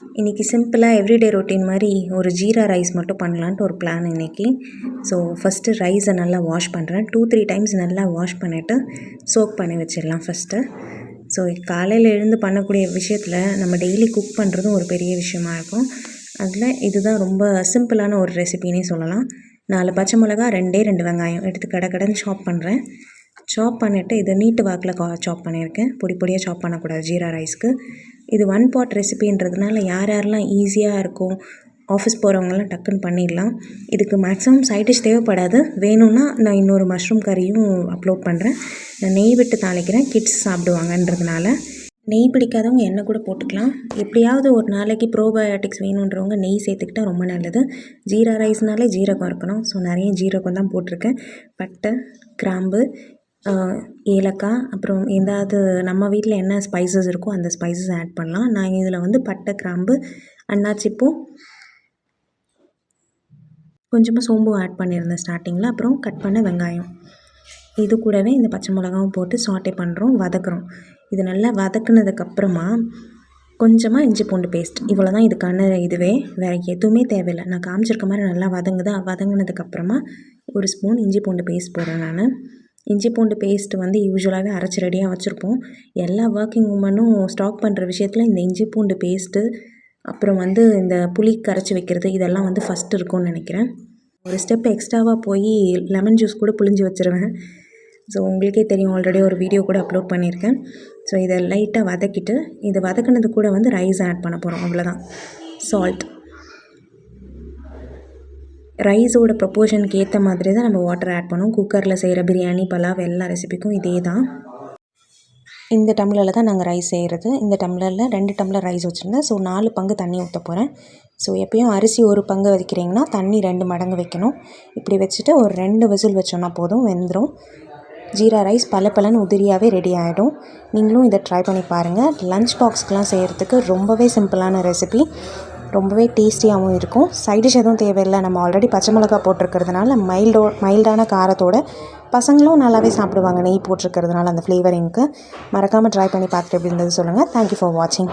இன்றைக்கி சிம்பிளாக everyday routine மாதிரி ஒரு ஜீரா ரைஸ் மட்டும் பண்ணலான்ட்டு ஒரு பிளான் இன்றைக்கி ஸோ ஃபஸ்ட்டு ரைஸை நல்லா வாஷ் பண்ணுறேன் டூ த்ரீ டைம்ஸ் நல்லா வாஷ் பண்ணிவிட்டு சோக் பண்ணி வச்சிடலாம் ஃபஸ்ட்டு ஸோ காலையில் எழுந்து பண்ணக்கூடிய விஷயத்தில் நம்ம டெய்லி குக் பண்ணுறதும் ஒரு பெரிய விஷயமா இருக்கும். அதில் இதுதான் ரொம்ப சிம்பிளான ஒரு ரெசிபினே சொல்லலாம். நாலு பச்சை மிளகா ரெண்டே ரெண்டு வெங்காயம் எடுத்து கடை கடைன்னு சாப் பண்ணுறேன் சாப் பண்ணிவிட்டு இதை நீட்டு வாக்கில் கா சாப் பண்ணியிருக்கேன். பொடி பொடியாக சாப் பண்ணக்கூடாது ஜீரா ரைஸ்க்கு இது ஒன் பாட் ரெசிபின்றதுனால யார் யாரெல்லாம் ஈஸியாக இருக்கும் ஆஃபீஸ் போகிறவங்கலாம் டக்குன்னு பண்ணிடலாம். இதுக்கு மேக்ஸிமம் சைட் டிஷ் தேவைப்படாது. வேணும்னா நான் இன்னொரு மஷ்ரூம் கறியும் அப்லோட் பண்ணுறேன் நான் நெய் விட்டு தாளிக்கிறேன். கிட்ஸ் சாப்பிடுவாங்கன்றதுனால. நெய் பிடிக்காதவங்க எண்ணெய் கூட போட்டுக்கலாம். எப்படியாவது ஒரு நாளைக்கு ப்ரோபயோட்டிக்ஸ் வேணுன்றவங்க நெய் சேர்த்துக்கிட்டா ரொம்ப நல்லது. ஜீரா ரைஸ்னாலே ஜீரகம் இருக்கணும். ஸோ நிறைய ஜீரகம் தான் போட்டிருக்கேன். பட்டை கிராம்பு ஏலக்காய் அப்புறம் ஏதாவது நம்ம வீட்டில் என்ன ஸ்பைசஸ் இருக்கோ அந்த ஸ்பைசஸ் ஆட் பண்ணலாம். நான் இதில் வந்து பட்டை கிராம்பு அன்னாச்சிப்பூ கொஞ்சமாக சோம்பு ஆட் பண்ணியிருந்தேன் ஸ்டார்டிங்கில் அப்புறம் கட் பண்ண வெங்காயம். இது கூடவே இந்த பச்சை மிளகாவும் போட்டு சாட்டை பண்ணுறோம் வதக்குறோம். இது நல்லா வதக்குனதுக்கப்புறமா கொஞ்சமாக இஞ்சி பூண்டு பேஸ்ட் இவ்வளோ தான் இதுக்கான இதுவே. வேறு எதுவுமே தேவையில்லை. நான் காமிச்சிருக்க மாதிரி நல்லா வதங்குதா? வதங்கினதுக்கப்புறமா ஒரு ஸ்பூன் இஞ்சி பூண்டு பேஸ்ட் போடுறேன் நான். இஞ்சி பூண்டு பேஸ்ட்டு வந்து யூஸ்வலாகவே அரைச்சி ரெடியாக வச்சுருப்போம். எல்லா ஒர்க்கிங் உமனும் ஸ்டாக் பண்ணுற விஷயத்தில் இந்த இஞ்சி பூண்டு பேஸ்ட்டு அப்புறம் வந்து இந்த புளி கரைச்சி வைக்கிறது இதெல்லாம் வந்து ஃபஸ்ட் இருக்கும்னு நினைக்கிறேன். ஒரு ஸ்டெப் எக்ஸ்ட்ராவாக போய் லெமன் ஜூஸ் கூட புளிஞ்சு வச்சுருவேன். ஸோ உங்களுக்கே தெரியும் ஆல்ரெடி ஒரு வீடியோ கூட அப்லோட் பண்ணியிருக்கேன். ஸோ இதை லைட்டாக வதக்கிட்டு இதை வதக்கினது கூட வந்து ரைஸ் ஆட் பண்ண போகிறோம் அவ்வளோதான் சால்ட் ரைஸோட ப்ரொப்போர்ஷனுக்கு ஏற்ற மாதிரி தான் நம்ம வாட்டர் ஆட் பண்ணுவோம் குக்கரில் செய்கிற பிரியாணி பலாவ் எல்லா ரெசிபிக்கும் இதே தான். இந்த டம்ளரில் தான் நாங்கள் ரைஸ் செய்கிறது இந்த டம்ளரில் ரெண்டு டம்ளர் ரைஸ் வச்சுருந்தேன். ஸோ நாலு பங்கு தண்ணி ஊற்ற போகிறேன் ஸோ எப்பயும் அரிசி ஒரு பங்கு வைக்கிறீங்கன்னா தண்ணி ரெண்டு மடங்கு வைக்கணும். இப்படி வச்சுட்டு ஒரு ரெண்டு விசில் வச்சோன்னா போதும் வெந்துடும் ஜீரா ரைஸ் பல பலன்னு உதிரியாகவே ரெடி ஆகிடும் நீங்களும் இதை ட்ரை பண்ணி பாருங்கள் லஞ்ச் பாக்ஸ்க்கெலாம் செய்கிறதுக்கு ரொம்பவே சிம்பிளான ரெசிபி ரொம்பவே டேஸ்டியாகவும் இருக்கும். சைடிஷ் எதுவும் தேவையில்லை. நம்ம ஆல்ரெடி பச்சை மிளகா போட்டிருக்கிறதுனால மைல்டோ மைல்டான காரத்தோட பசங்களும் நல்லாவே சாப்பிடுவாங்க. நெய் போட்டிருக்கிறதுனால அந்த ஃப்ளேவரிங்க்கு மறக்காமல் ட்ரை பண்ணி பார்த்துட்டு எப்படி இருந்தது சொல்லுங்கள் தேங்க்யூ ஃபார் வாட்சிங்